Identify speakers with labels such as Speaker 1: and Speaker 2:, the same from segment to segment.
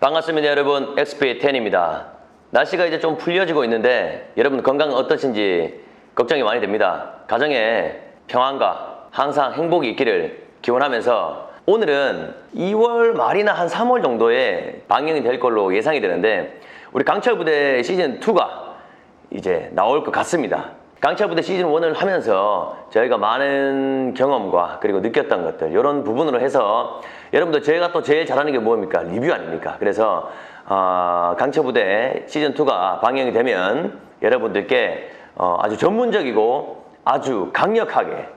Speaker 1: 반갑습니다 여러분. XP10입니다. 날씨가 이제 좀 풀려지고 있는데 여러분 건강 어떠신지 걱정이 많이 됩니다. 가정에 평안과 항상 행복이 있기를 기원하면서 오늘은 2월 말이나 한 3월 정도에 방영이 될 걸로 예상이 되는데 우리 강철 부대 시즌2가 이제 나올 것 같습니다. 강철 부대 시즌 1을 하면서 저희가 많은 경험과 그리고 느꼈던 것들 이런 부분으로 해서 여러분들 저희가 또 제일 잘하는 게 뭡니까 리뷰 아닙니까? 그래서 어, 강철 부대 시즌 2가 방영이 되면 여러분들께 어, 아주 전문적이고 아주 강력하게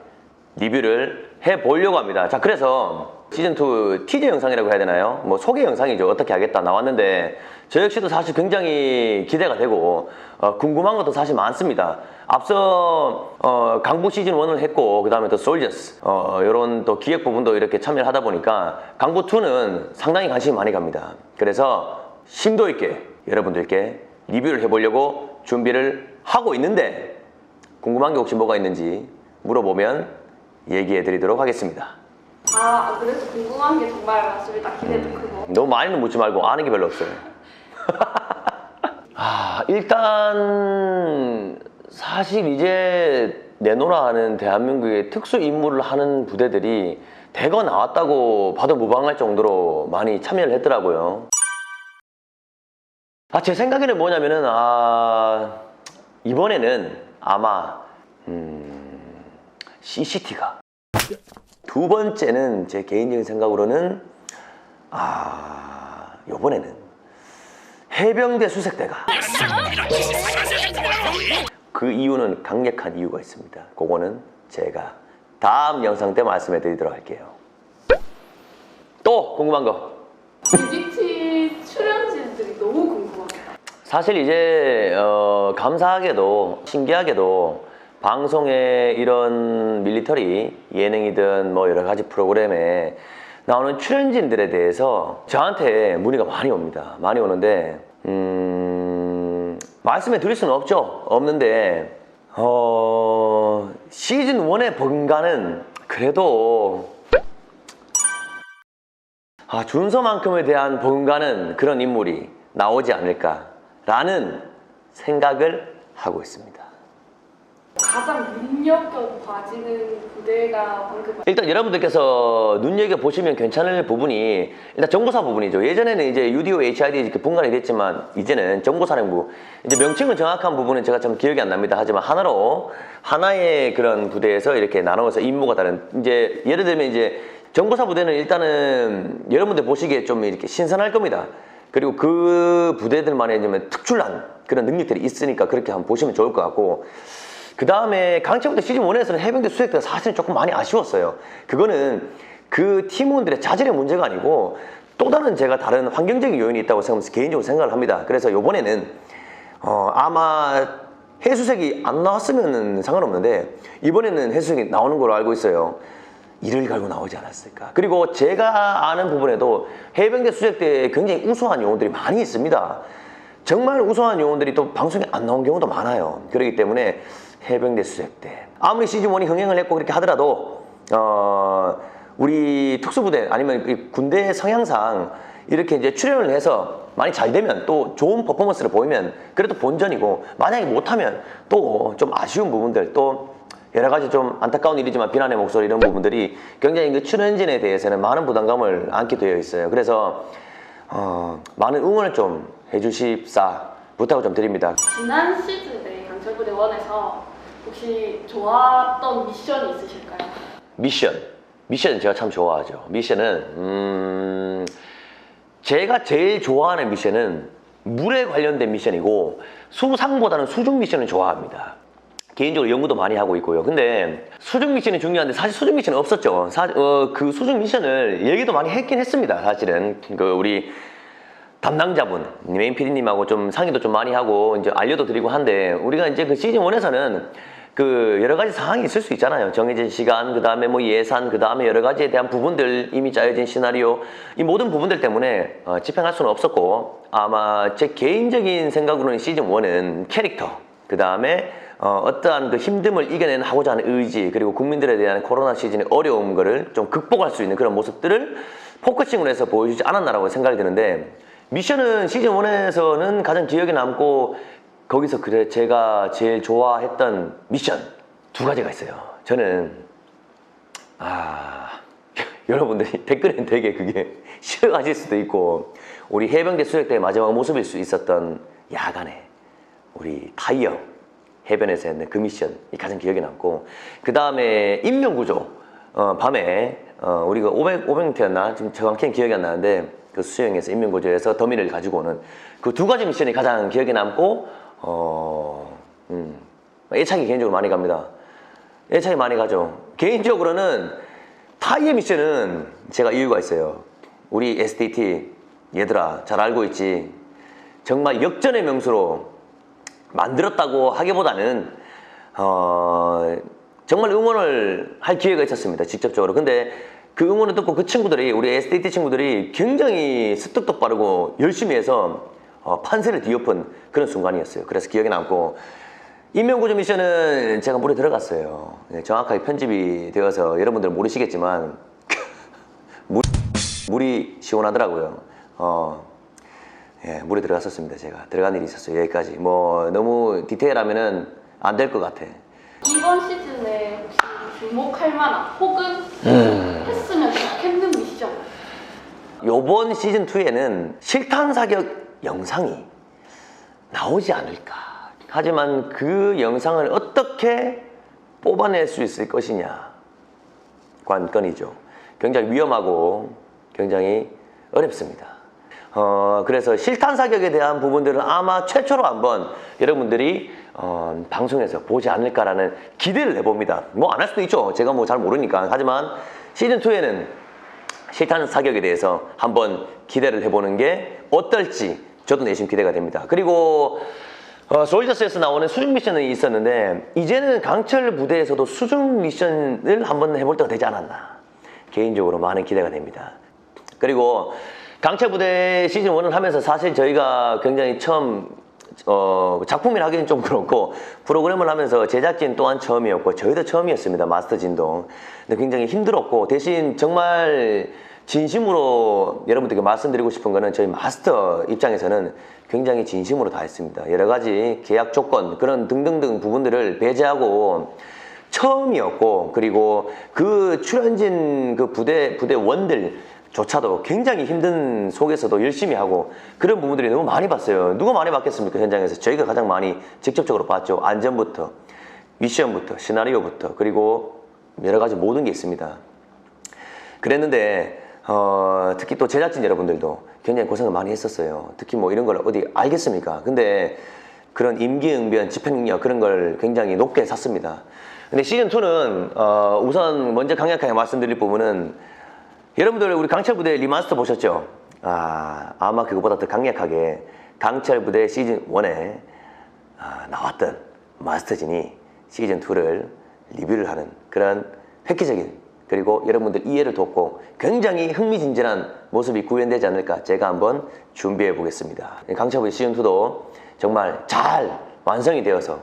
Speaker 1: 리뷰를 해 보려고 합니다. 자, 그래서 시즌2 티저 영상이라고 해야 되나요? 뭐 소개 영상이죠. 어떻게 하겠다 나왔는데 저 역시도 사실 굉장히 기대가 되고 어, 궁금한 것도 사실 많습니다. 앞서 어, 강부 시즌 1을 했고 그 다음에 또 솔저스 어, 이런 또 기획 부분도 이렇게 참여를 하다 보니까 강부 2는 상당히 관심이 많이 갑니다. 그래서 심도 있게 여러분들께 리뷰를 해보려고 준비를 하고 있는데 궁금한 게 혹시 뭐가 있는지 물어보면 얘기해 드리도록 하겠습니다.
Speaker 2: 아, 그래서 궁금한 게 정말 많습니다. 기대도 크고.
Speaker 1: 너무 많이는 묻지 말고 아는 게 별로 없어요. 아, 일단 사실 이제 내노라 하는 대한민국의 특수 임무를 하는 부대들이 대거 나왔다고 봐도 무방할 정도로 많이 참여를 했더라고요. 아, 제 생각에는 뭐냐면은 아, 이번에는 아마 음, CCT가 두 번째는 제 개인적인 생각으로는 아 요번에는 해병대 수색대가 그 이유는 강력한 이유가 있습니다. 그거는 제가 다음 영상 때 말씀해 드리도록 할게요. 또 궁금한 거
Speaker 2: 출연진들이 너무 궁금합니다.
Speaker 1: 사실 이제 어, 감사하게도 신기하게도 방송에 이런 밀리터리 예능이든 뭐 여러 가지 프로그램에 나오는 출연진들에 대해서 저한테 문의가 많이 옵니다. 많이 오는데 음, 말씀해 드릴 수는 없죠. 없는데 어, 시즌 1의 번가는 그래도 아, 준서만큼에 대한 뭔가는 그런 인물이 나오지 않을까라는 생각을 하고 있습니다.
Speaker 2: 가장 눈여겨 봐지는 부대가 방금 말-
Speaker 1: 일단 여러분들께서 눈여겨 보시면 괜찮을 부분이 일단 정보사 부분이죠. 예전에는 이제 UDO, HID 이렇게 분간이 됐지만 이제는 정보사령부 이제 명칭은 정확한 부분은 제가 참 기억이 안 납니다. 하지만 하나로 하나의 그런 부대에서 이렇게 나눠서 임무가 다른 이제 예를 들면 이제 정보사 부대는 일단은 여러분들 보시기에 좀 이렇게 신선할 겁니다. 그리고 그 부대들만의 좀 특출난 그런 능력들이 있으니까 그렇게 한번 보시면 좋을 것 같고 그 다음에 강철부대 시즌 1에서는 해병대 수색대가 사실은 조금 많이 아쉬웠어요. 그거는 그 팀원들의 자질의 문제가 아니고 또 다른 제가 다른 환경적인 요인이 있다고 생각하면서 개인적으로 생각을 합니다. 그래서 이번에는 어, 아마 해수색이 안 나왔으면 상관없는데 이번에는 해수색이 나오는 걸로 알고 있어요. 이를 갈고 나오지 않았을까. 그리고 제가 아는 부분에도 해병대 수색대에 굉장히 우수한 요원들이 많이 있습니다. 정말 우수한 요원들이 또 방송에 안 나온 경우도 많아요. 그렇기 때문에 해병대 수색대 아무리 시즌 1이 흥행을 했고 그렇게 하더라도 어, 우리 특수부대 아니면 이 군대 성향상 이렇게 이제 출연을 해서 많이 잘 되면 또 좋은 퍼포먼스를 보이면 그래도 본전이고 만약에 못하면 또 좀 아쉬운 부분들 또 여러 가지 좀 안타까운 일이지만 비난의 목소리 이런 부분들이 굉장히 그 출연진에 대해서는 많은 부담감을 안게 되어 있어요. 그래서 어, 많은 응원을 좀 해주십사 부탁을 좀 드립니다.
Speaker 2: 지난 시즌에 강철부대 원에서 혹시 좋았던 미션이 있으실까요?
Speaker 1: 미션. 미션은 제가 참 좋아하죠. 미션은 음, 제가 제일 좋아하는 미션은 물에 관련된 미션이고 수상보다는 수중 미션을 좋아합니다. 개인적으로 연구도 많이 하고 있고요. 근데 수중 미션이 중요한데 사실 수중 미션은 없었죠. 사, 어, 그 수중 미션을 얘기도 많이 했긴 했습니다. 사실은 그 우리 담당자분, 메인 PD님하고 좀 상의도 좀 많이 하고 이제 알려도 드리고 한데 우리가 이제 그 시즌 1에서는 그 여러 가지 상황이 있을 수 있잖아요. 정해진 시간, 그 다음에 뭐 예산, 그 다음에 여러 가지에 대한 부분들 이미 짜여진 시나리오 이 모든 부분들 때문에 어, 집행할 수는 없었고 아마 제 개인적인 생각으로는 시즌 1은 캐릭터, 그 다음에 어, 어떠한 그 힘듦을 이겨내는 하고자 하는 의지 그리고 국민들에 대한 코로나 시즌의 어려운 거를 좀 극복할 수 있는 그런 모습들을 포커싱으로 해서 보여주지 않았나라고 생각이 드는데 미션은 시즌 1에서는 가장 기억에 남고 거기서 그래 제가 제일 좋아했던 미션 두 가지가 있어요. 저는 아 여러분들이 댓글엔 되게 그게 싫어하실 수도 있고 우리 해병대 수색 때 마지막 모습일 수 있었던 야간에 우리 타이어 해변에서 했는 그 미션이 가장 기억에 남고 그 다음에 인명구조 어, 밤에 어, 우리가 500 500m였나 지금 정확히는 기억이 안 나는데 그 수영에서 인명구조에서 더미를 가지고 오는 그 두 가지 미션이 가장 기억에 남고 어, 음, 애착이 개인적으로 많이 갑니다. 애착이 많이 가죠. 개인적으로는 타이어 미션은 제가 이유가 있어요. 우리 SDT 얘들아 잘 알고 있지. 정말 역전의 명수로 만들었다고 하기보다는 어, 정말 응원을 할 기회가 있었습니다. 직접적으로. 근데 그 응원을 듣고 그 친구들이 우리 SDT 친구들이 굉장히 습득도 빠르고 열심히 해서 어, 판세를 뒤엎은 그런 순간이었어요. 그래서 기억에 남고 인명구조 미션은 제가 물에 들어갔어요. 네, 정확하게 편집이 되어서 여러분들 모르시겠지만 물, 물이 시원하더라고요. 어, 예, 물에 들어갔었습니다. 제가 들어간 일이 있었어요. 여기까지. 뭐 너무 디테일하면은 안 될 것 같아.
Speaker 2: 이번 시즌에 혹시 주목할 만한 혹은
Speaker 1: 음.
Speaker 2: 했으면 좋겠는 미션
Speaker 1: 요번 시즌 2에는 실탄 사격 영상이 나오지 않을까. 하지만 그 영상을 어떻게 뽑아낼 수 있을 것이냐. 관건이죠. 굉장히 위험하고 굉장히 어렵습니다. 어, 그래서 실탄 사격에 대한 부분들은 아마 최초로 한번 여러분들이 어, 방송에서 보지 않을까라는 기대를 해봅니다. 뭐 안 할 수도 있죠. 제가 뭐 잘 모르니까. 하지만 시즌 2에는 실탄 사격에 대해서 한번 기대를 해보는 게 어떨지 저도 내심 기대가 됩니다. 그리고 어, 솔저스에서 나오는 수중 미션이 있었는데 이제는 강철 부대에서도 수중 미션을 한번 해볼 때가 되지 않았나 개인적으로 많은 기대가 됩니다. 그리고 강철 부대 시즌 1을 하면서 사실 저희가 굉장히 처음 어, 작품이라 하기는 좀 그렇고 프로그램을 하면서 제작진 또한 처음이었고 저희도 처음이었습니다 마스터 진동. 근데 굉장히 힘들었고 대신 정말 진심으로 여러분들께 말씀드리고 싶은 거는 저희 마스터 입장에서는 굉장히 진심으로 다 했습니다. 여러 가지 계약 조건 그런 등등등 부분들을 배제하고 처음이었고 그리고 그 출연진 그 부대 부대원들 조차도 굉장히 힘든 속에서도 열심히 하고 그런 부분들이 너무 많이 봤어요. 누가 많이 봤겠습니까 현장에서 저희가 가장 많이 직접적으로 봤죠. 안전부터 미션부터 시나리오부터 그리고 여러 가지 모든 게 있습니다. 그랬는데 어, 특히 또 제작진 여러분들도 굉장히 고생을 많이 했었어요. 특히 뭐 이런 걸 어디 알겠습니까? 근데 그런 임기응변, 집행력 그런 걸 굉장히 높게 샀습니다. 근데 시즌 2는 어, 우선 먼저 강력하게 말씀드릴 부분은 여러분들 우리 강철 부대 리마스터 보셨죠? 아 아마 그거보다 더 강력하게 강철 부대 시즌 1에 아, 나왔던 마스터진이 시즌 2를 리뷰를 하는 그런 획기적인 그리고 여러분들 이해를 돕고 굉장히 흥미진진한 모습이 구현되지 않을까 제가 한번 준비해 보겠습니다. 강철 부대 시즌 2도 정말 잘 완성이 되어서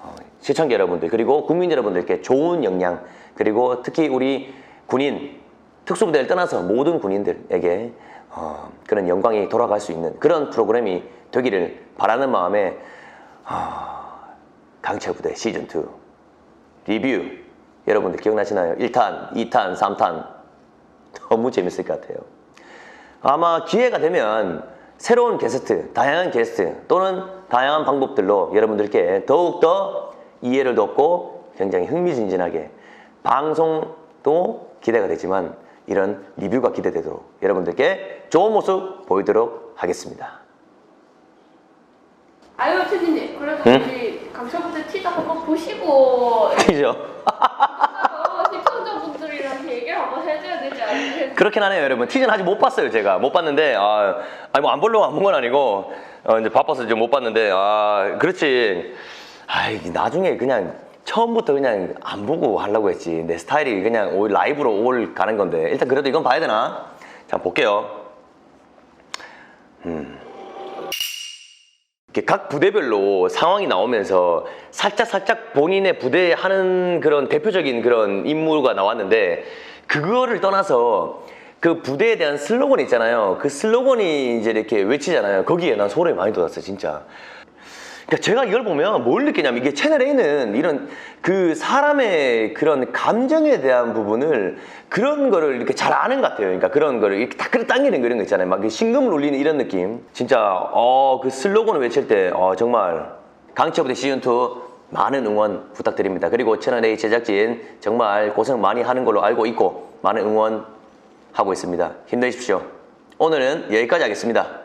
Speaker 1: 어, 시청자 여러분들 그리고 국민 여러분들께 좋은 영향 그리고 특히 우리 군인 특수부대를 떠나서 모든 군인들에게 어, 그런 영광이 돌아갈 수 있는 그런 프로그램이 되기를 바라는 마음에 어, 강철부대 시즌2 리뷰 여러분들 기억나시나요? 1탄, 2탄, 3탄 너무 재밌을 것 같아요. 아마 기회가 되면 새로운 게스트, 다양한 게스트 또는 다양한 방법들로 여러분들께 더욱더 이해를 돕고 굉장히 흥미진진하게 방송도 기대가 되지만 이런 리뷰가 기대되도록 여러분들께 좋은 모습 보이도록 하겠습니다.
Speaker 2: 아유 최진님 그래도
Speaker 1: 응?
Speaker 2: 우리 강철부대 티저 한번 보시고
Speaker 1: 그죠?
Speaker 2: 어, 시청자분들이랑 얘기를 한번 해줘야 되지 않겠어요?
Speaker 1: 그렇긴 하네요, 여러분. 티저는 아직 못 봤어요, 제가. 못 봤는데, 아, 아니, 뭐, 안 보려고 안 본 건 아니고, 어, 이제 바빠서 이제 못 봤는데, 아, 그렇지. 아, 이 나중에 그냥, 처음부터 그냥 안 보고 하려고 했지. 내 스타일이 그냥 올 라이브로 올 가는 건데. 일단 그래도 이건 봐야 되나? 자, 볼게요. 이렇게 각 부대별로 상황이 나오면서 살짝 살짝 본인의 부대에 하는 그런 대표적인 그런 임무가 나왔는데 그거를 떠나서 그 부대에 대한 슬로건 있잖아요. 그 슬로건이 이제 이렇게 외치잖아요. 거기에 난 소름이 많이 돋았어요, 진짜. 그러니까 제가 이걸 보면 뭘 느끼냐면 이게 채널 A는 이런 그 사람의 그런 감정에 대한 부분을 그런 거를 이렇게 잘 아는 것 같아요. 그러니까 그런 거를 이렇게 다 끌어당기는 그런 거 있잖아요. 막 신금을 울리는 이런 느낌. 진짜 어 그 슬로건을 외칠 때 어, 정말 강철부대 시즌 2 많은 응원 부탁드립니다. 그리고 채널 A 제작진 정말 고생 많이 하는 걸로 알고 있고 많은 응원 하고 있습니다. 힘내십시오. 오늘은 여기까지 하겠습니다.